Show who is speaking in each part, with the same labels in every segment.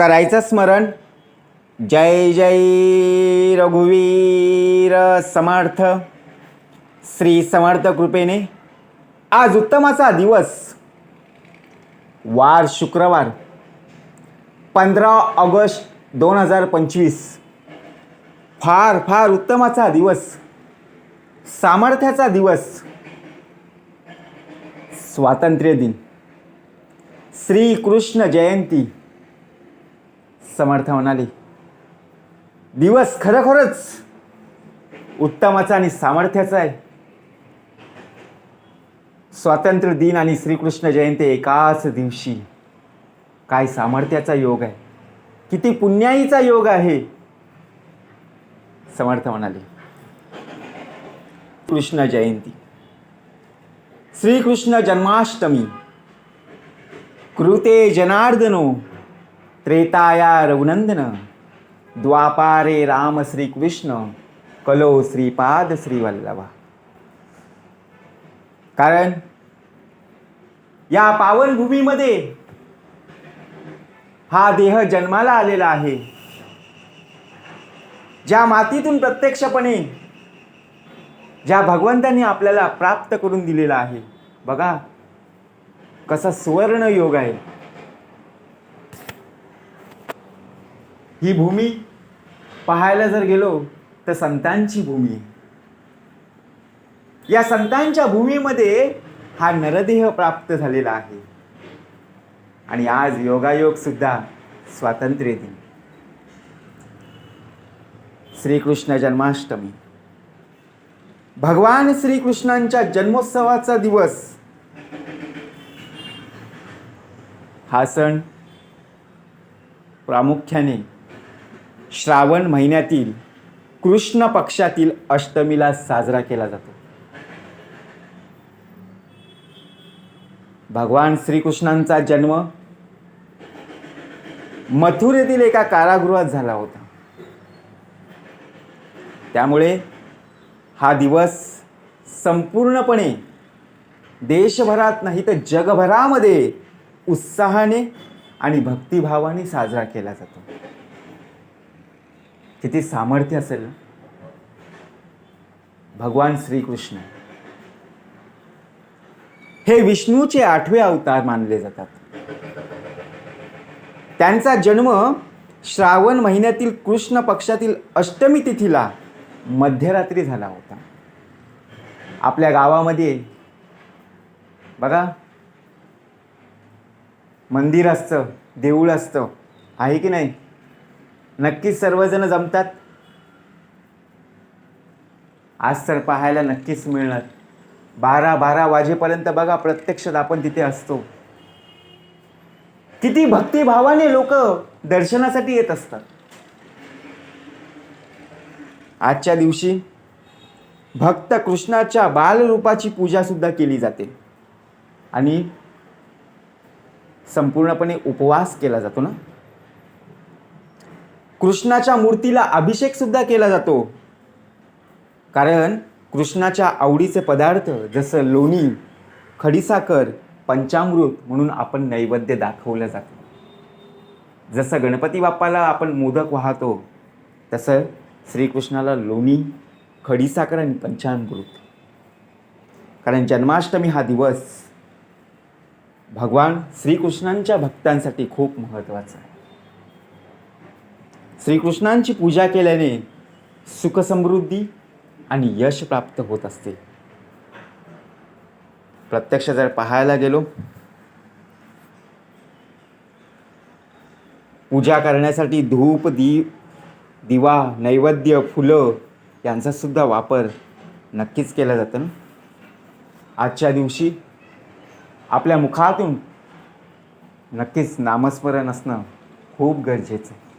Speaker 1: करायचं स्मरण. जय जय रघुवीर समर्थ. श्री समर्थ कृपेने आज उत्तमाचा दिवस. वार शुक्रवार पंधरा ऑगस्ट दोन हजार पंचवीस. फार फार उत्तमाचा दिवस. सामर्थ्याचा दिवस. स्वातंत्र्य दिन. श्रीकृष्ण जयंती. समर्थ म्हणाले दिवस खरोखरच उत्तमाचा आणि सामर्थ्याचा आहे. स्वातंत्र्य दिन आणि श्रीकृष्ण जयंती एकाच दिवशी. काय सामर्थ्याचा योग आहे. किती पुण्याईचा योग आहे. समर्थ म्हणाले कृष्ण जयंती. श्रीकृष्ण जन्माष्टमी. कृते जनार्दनो. त्रेताया रघुनंदन द्वापारे राम श्रीकृष्ण कलो श्रीपाद श्रीवल्लभा कारण या पावनभूमीमध्ये हा देह जन्माला आलेला आहे. ज्या मातीतून प्रत्यक्षपणे ज्या भगवंतांनी आपल्याला प्राप्त करून दिलेला आहे. बघा कसा सुवर्ण योग आहे. ही भूमी पाहायला जर गेलो तर संतांची भूमी. या संतांच्या भूमीमध्ये हा नरदेह प्राप्त झालेला आहे. आणि आज योगायोग सुद्धा स्वातंत्र्य दिन. श्रीकृष्ण जन्माष्टमी. भगवान श्रीकृष्णांच्या जन्मोत्सवाचा दिवस. हा सण प्रामुख्याने श्रावण महिन्यातील कृष्ण पक्षातील अष्टमीला साजरा केला जातो. भगवान श्रीकृष्णांचा जन्म मथुरेतील एका कारागृहात झाला होता. त्यामुळे हा दिवस संपूर्णपणे देशभरात नाही तर जगभरामध्ये उत्साहाने आणि भक्तिभावाने साजरा केला जातो. किती सामर्थ्य असेल भगवान श्रीकृष्ण. हे विष्णूचे आठवे अवतार मानले जातात. त्यांचा जन्म श्रावण महिन्यातील कृष्ण पक्षातील अष्टमी तिथीला मध्यरात्री झाला होता. आपल्या गावामध्ये बघा. मंदिर असतं देऊळ असतं आहे की नाही? नक्कीच सर्वजण जमतात. आज तर पाहायला नक्कीच मिळणार. बारा बारा वाजेपर्यंत बघा प्रत्यक्षात आपण तिथे असतो. किती भक्तिभावाने लोक दर्शनासाठी येत असतात. आजच्या दिवशी भक्त कृष्णाच्या बालरूपाची पूजा सुद्धा केली जाते. आणि संपूर्णपणे उपवास केला जातो ना? कृष्णाच्या मूर्तीला अभिषेक सुद्धा केला जातो. कारण कृष्णाच्या आवडीचे पदार्थ जसं लोणी खडीसाखर पंचामृत म्हणून आपण नैवेद्य दाखवलं जातं. जसं गणपती बाप्पाला आपण मोदक वाहतो तसं श्रीकृष्णाला लोणी खडीसाखर आणि पंचामृत. कारण जन्माष्टमी हा दिवस भगवान श्रीकृष्णांच्या भक्तांसाठी खूप महत्त्वाचा आहे. श्रीकृष्णांची पूजा केल्याने सुखसमृद्धी आणि यश प्राप्त होत असते. प्रत्यक्ष जर पाहायला गेलो पूजा करण्यासाठी धूप दी दिवा नैवेद्य फुलं यांचासुद्धा वापर नक्कीच केला जातो ना? आजच्या दिवशी आपल्या मुखातून नक्कीच नामस्मरण असणं खूप गरजेचं आहे.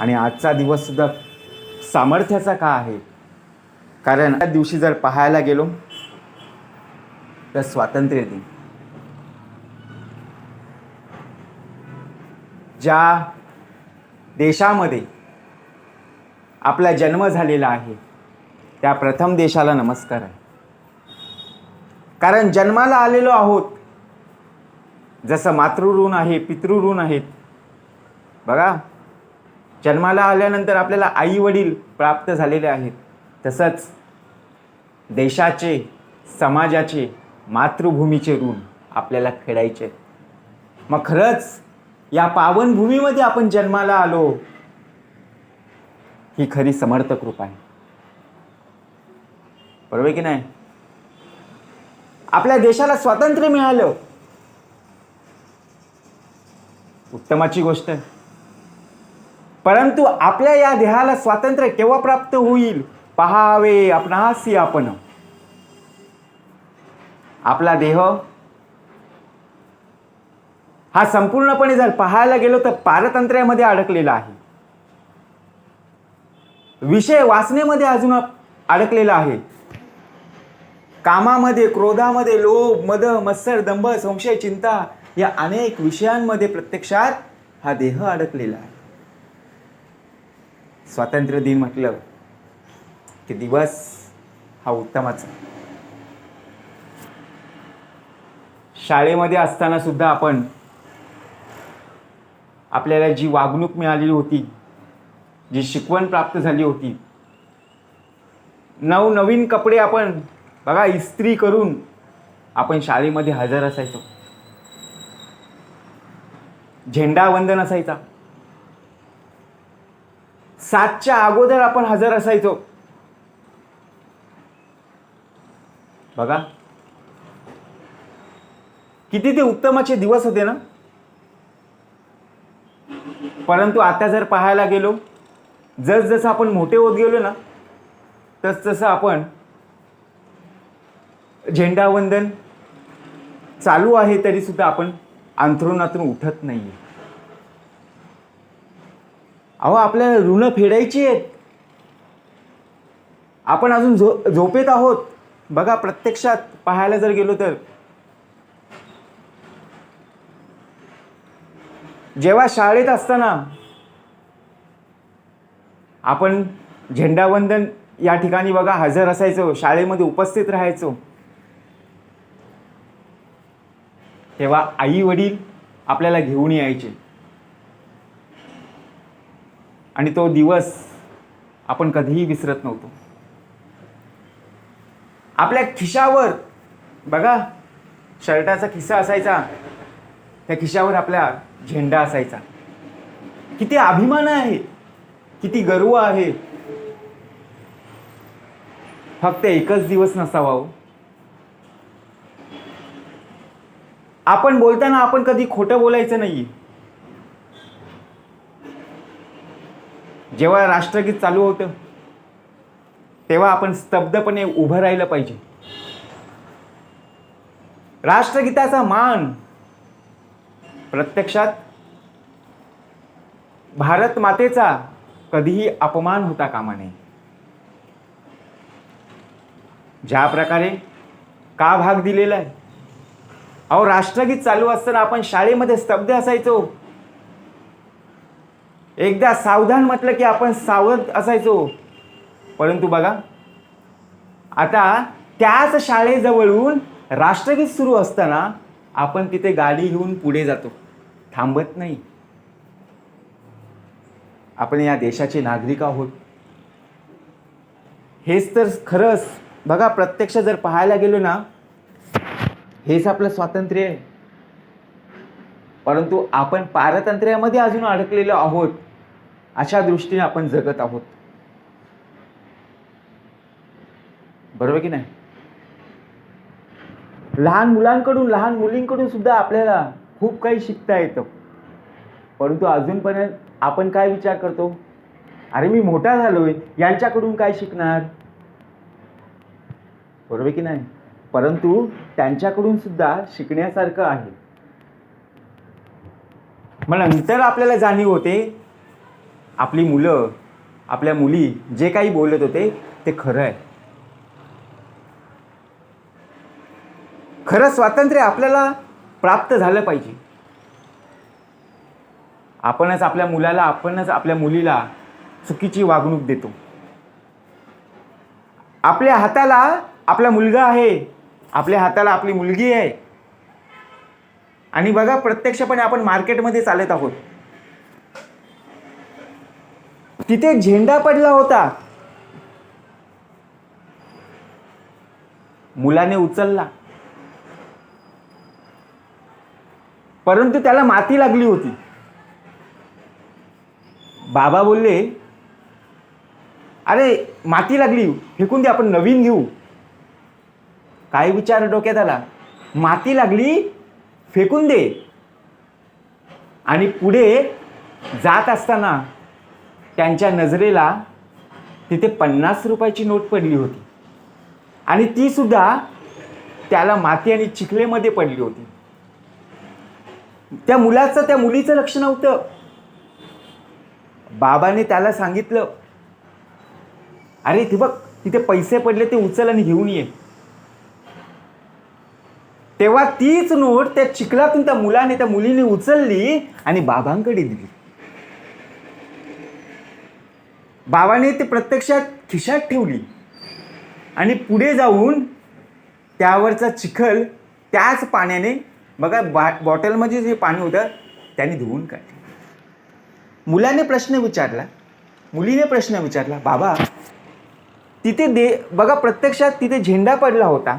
Speaker 1: आणि आजचा दिवससुद्धा सामर्थ्याचा का आहे? कारण त्या दिवशी जर पाहायला गेलो तर स्वातंत्र्य दिन. ज्या देशामध्ये आपला जन्म झालेला आहे त्या प्रथम देशाला नमस्कार आहे. कारण जन्माला आलेलो आहोत जसं मातृऋण आहे पितृऋण आहेत. बघा जन्माला आल्यानंतर आपल्याला आई वडील प्राप्त झालेले आहेत. तसंच देशाचे समाजाचे मातृभूमीचे ऋण आपल्याला फेडायचे मग खरंच या पावनभूमीमध्ये आपण जन्माला आलो ही खरी समर्थ कृपा आहे. बरोबर आहे की नाही? आपल्या देशाला स्वातंत्र्य मिळालं. उत्तमाची गोष्ट आहे. परंतु आपल्या या देहाला स्वातंत्र्य केव्हा प्राप्त होईल? पहावे आपणासी आपण. आपला देह हा संपूर्णपणे जर पाहायला गेलो तर पारतंत्र्यामध्ये अडकलेला आहे. विषय वाचनेमध्ये अजून अडकलेला आहे. कामामध्ये क्रोधामध्ये लोभ मद मत्सर दंभ संशय चिंता या अनेक विषयांमध्ये प्रत्यक्षात हा देह अडकलेला आहे. स्वातंत्र्य दिन म्हटलं की दिवस हा उत्तमाचा. शाळेमध्ये असताना सुद्धा आपण आपल्याला जी वागणूक मिळालेली होती जी शिकवण प्राप्त झाली होती नवनवीन कपडे आपण बघा इस्त्री करून आपण शाळेमध्ये हजर असायचो. झेंडा वंदन असायचा. सातच्या अगोदर आपण हजर असायचो. बघा. किती ते उत्तमाचे दिवस होते ना? परंतु आता जर पाहायला गेलो जसजसं आपण मोठे होत गेलो ना तस तसं आपण झेंडावंदन चालू आहे तरी सुद्धा आपण अंथरुणातून उठत नाही अहो आपल्याला ऋण फेडायची आहेत. आपण अजून झो झोपेत आहोत. बघा प्रत्यक्षात पाहायला जर गेलो तर. जेव्हा शाळेत असताना आपण झेंडावंदन या ठिकाणी बघा हजर असायचो. शाळेमध्ये उपस्थित राहायचो. तेव्हा आई वडील आपल्याला घेऊन यायचे. आणि तो दिवस आपण कधीही विसरत नव्हतो. आपल्या खिशावर बघा शर्टाचा खिस्सा असायचा. त्या खिशावर आपला झेंडा असायचा. किती अभिमान आहे किती गर्व आहे. फक्त एकच दिवस नसावा हो. आपण बोलताना आपण कधी खोटं बोलायचं नाही जेव्हा राष्ट्रगीत चालू होतं तेव्हा आपण स्तब्धपणे उभं राहिलं पाहिजे. राष्ट्रगीताचा मान प्रत्यक्षात भारत मातेचा कधीही अपमान होता कामा नये. ज्या प्रकारे का भाग दिलेला आहे? अहो राष्ट्रगीत चालू असताना आपण शाळेमध्ये स्तब्ध असायचो. एकदा सावधान म्हटलं की आपण सावध असायचो. परंतु बघा आता त्याच शाळेजवळून राष्ट्रगीत सुरू असताना आपण तिथे गाडी घेऊन पुढे जातो. थांबत नाही. आपण या देशाचे नागरिक आहोत. हेच तर खरंच बघा प्रत्यक्ष जर पाहायला गेलो ना हेच आपलं स्वातंत्र्य आहे. परंतु आपण पारतंत्र्यामध्ये अजून अडकलेलो आहोत अशा दृष्टीने आपण जगत आहोत. बरोबर की नाही? लहान मुलांकडून लहान मुलींकडून सुद्धा आपल्याला खूप काही शिकता येतं. परंतु अजूनपर्यंत आपण काय विचार करतो? अरे मी मोठा झालोय यांच्याकडून काय शिकणार? बरोबर की नाही? परंतु त्यांच्याकडून सुद्धा शिकण्यासारखं आहे. मग नंतर आपल्याला जाणीव होते. आपली मुलं आपल्या मुली जे काही बोलत होते ते खरं आहे. खरं स्वातंत्र्य आपल्याला प्राप्त झालं पाहिजे. आपणच आपल्या मुलाला आपणच आपल्या मुलीला चुकीची वागणूक देतो. आपल्या हाताला आपला मुलगा आहे आपल्या हाताला आपली मुलगी आहे. आणि बघा प्रत्यक्षपणे आपण मार्केटमध्ये चालत आहोत. तिथे झेंडा पडला होता. मुलाने उचलला. परंतु त्याला माती लागली होती. बाबा बोलले अरे माती लागली. फेकून दे आपण नवीन घेऊ. काय विचार डोक्यात आला? माती लागली फेकून दे. आणि पुढे जात असताना त्यांच्या नजरेला तिथे पन्नास रुपयाची नोट पडली होती. आणि ती सुद्धा त्याला माती आणि चिखलेमध्ये पडली होती. त्या मुलाचं त्या मुलीचं लक्ष नव्हतं. बाबाने त्याला सांगितलं अरे ते बघ तिथे पैसे पडले ते उचल आणि घेऊन ये. तेव्हा तीच नोट त्या चिखलातून त्या मुलाने त्या मुलीने उचलली आणि बाबांकडे दिली. बाबाने ते प्रत्यक्षात खिशात ठेवली. आणि पुढे जाऊन त्यावरचा चिखल त्याच पाण्याने बघा बा बॉटलमध्ये जे पाणी होतं त्याने धुवून काढले. मुलाने प्रश्न विचारला. मुलीने प्रश्न विचारला बाबा तिथे दे बघा प्रत्यक्षात तिथे झेंडा पडला होता.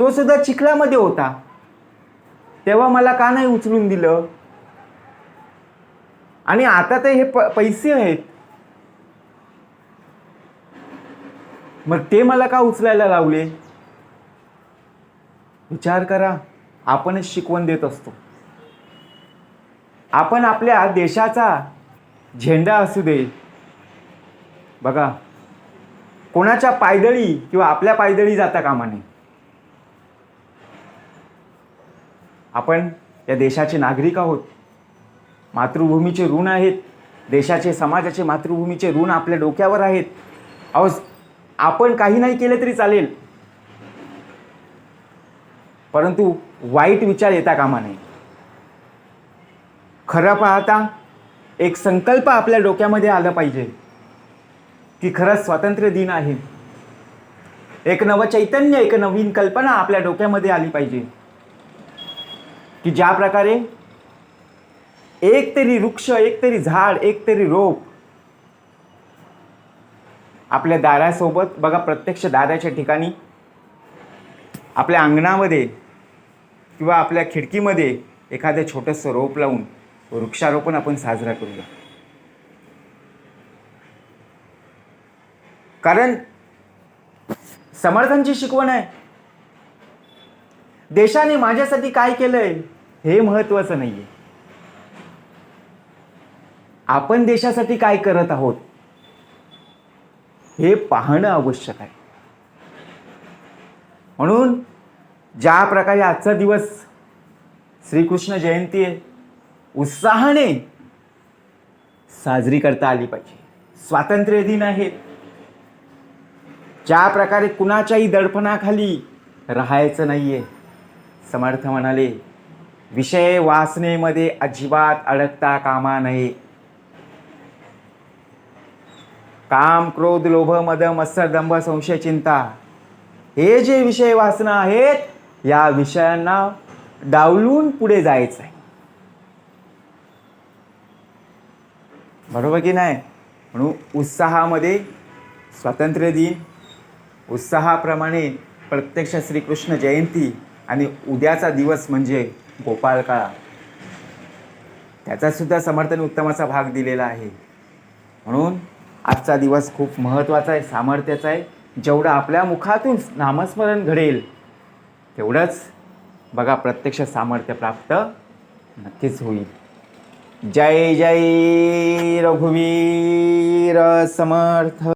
Speaker 1: तो सुद्धा चिखलामध्ये होता. तेव्हा मला का नाही उचलून दिलं? आणि आता ते हे प पैसे आहेत. मग ते मला का उचलायला लावले? विचार करा आपणच शिकवण देत असतो. आपण आपल्या देशाचा झेंडा असू दे. बघा कोणाच्या पायदळी किंवा आपल्या पायदळी जाता कामा नये. आपण या देशाचे नागरिक आहोत. मातृभूमीचे ऋण आहेत. देशाचे समाजाचे मातृभूमीचे ऋण आपल्या डोक्यावर आहेत. अहो आपण काही नाही केलं तरी चालेल. परंतु वाईट विचार येता कामा नये. खरं पाहता एक संकल्प आपल्या डोक्यामध्ये आला पाहिजे. की खरंच स्वातंत्र्य दिन आहे. एक नवं चैतन्य एक नवीन कल्पना आपल्या डोक्यामध्ये आली पाहिजे. की ज्या प्रकारे एक तरी वृक्ष एक तरी झाड एक तरी रोप आपल्या दारासोबत बघा प्रत्यक्ष दाराच्या ठिकाणी आपल्या अंगणामध्ये किंवा आपल्या खिडकीमध्ये एखादं छोटंसं रोप लावून वृक्षारोपण आपण साजरा करूया. कारण समर्थांची शिकवण आहे. देशाने माझ्यासाठी काय केलंय हे महत्वाचं नाहीये. आपण देशासाठी काय करत आहोत हे पाहणं आवश्यक आहे. म्हणून ज्या प्रकारे आजचा दिवस श्रीकृष्ण जयंती आहे उत्साहाने साजरी करता आली पाहिजे. स्वातंत्र्य दिन आहे. ज्या प्रकारे कुणाच्याही दडपणाखाली राहायचं नाहीये. समर्थ म्हणाले विषय वासनेमध्ये अजिबात अडकता कामा नये. काम क्रोध लोभ मद मत्सर दंभ संशय चिंता हे जे विषय वासना आहेत या विषयांना डावलून पुढे जायचं आहे बरोबर की नाही? म्हणून उत्साहामध्ये स्वातंत्र्य दिन उत्साहाप्रमाणे प्रत्यक्ष श्रीकृष्ण जयंती आणि उद्याचा दिवस म्हणजे गोपाळकाळा त्याचा सुद्धा समर्थन उत्तमाचा भाग दिलेला आहे. म्हणून आजचा दिवस खूप महत्त्वाचा आहे सामर्थ्याचा आहे. जेवढं आपल्या मुखातून नामस्मरण घडेल तेवढंच बघा प्रत्यक्ष सामर्थ्य प्राप्त नक्कीच होईल. जय जय रघुवीर समर्थ.